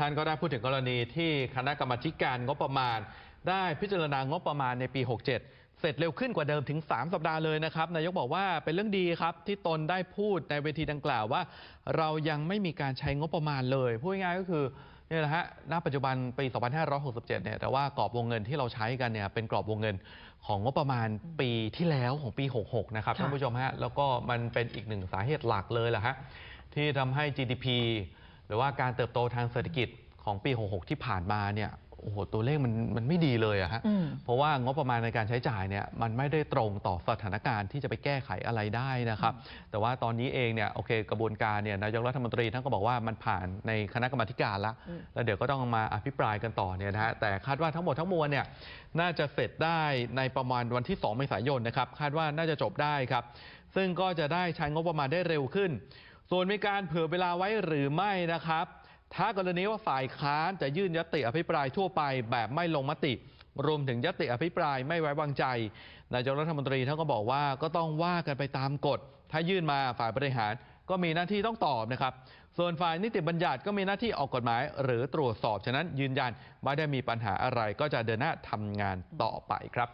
ท่านก็ได้พูดถึงกรณีที่คณะกรรมาธิการงบประมาณ ได้พิจารณางบประมาณในปี 67 เสร็จเร็วขึ้นกว่าเดิมถึง 3 สัปดาห์เลยนะครับ นายกบอกว่าเป็นเรื่องดีครับ ที่ตนได้พูดในเวทีดังกล่าวว่า เรายังไม่มีการใช้งบประมาณเลย พูดง่ายๆก็คือเนี่ยนะฮะ ณ ปัจจุบันปี 2567 เนี่ย แต่ว่ากรอบวงเงินที่เราใช้กันเนี่ย เป็นกรอบวงเงินของงบประมาณปีที่แล้วของปี 66 นะครับค่ะท่านผู้ชมฮะ แล้วก็มันเป็นอีกหนึ่งสาเหตุหลักเลยแหละฮะที่ทำให้ GDP ห รือว่าการเติบโตทางเศรษฐกิจของปี 66 ที่ผ่านมาเนี่ยโอ้โหตัวเลขมันมันไม่ดีเลยอะฮะอืมเพราะว่างบประมาณในการใช้จ่ายเนี่ยมันไม่ได้ตรงต่อสถานการณ์ที่จะไปแก้ไขอะไรได้นะครับ แต่ว่าตอนนี้เองเนี่ยโอเคกระบวนการเนี่ยนายกรัฐมนตรีท่านก็บอกว่ามันผ่านในคณะกรรมาธิการแล้วอืมแล้วเดี๋ยวก็ต้องมาอภิปรายกันต่อเนี่ยนะฮะแต่คาดว่าทั้งหมดทั้งมวลเนี่ยน่าจะเสร็จได้ในประมาณวันที่ 2 เมษายนนะครับคาดว่าน่าจะจบได้ครับซึ่งก็จะได้ใช้งบประมาณได้เร็วขึ้น ส่วนมีการเผื่อเวลาไว้หรือไม่นะครับ ถ้ากรณีว่าฝ่ายค้านจะยื่นยติอภิปรายทั่วไปแบบไม่ลงมติ รวมถึงยติอภิปรายไม่ไว้วางใจ นายกรัฐมนตรีท่านก็บอกว่าก็ต้องว่ากันไปตามกฎ ถ้ายื่นมาฝ่ายบริหารก็มีหน้าที่ต้องตอบนะครับ ส่วนฝ่ายนิติบัญญัติก็มีหน้าที่ออกกฎหมาย หรือตรวจสอบ ฉะนั้นยืนยันไม่ได้มีปัญหาอะไรก็จะเดินหน้าทำงานต่อไปครับ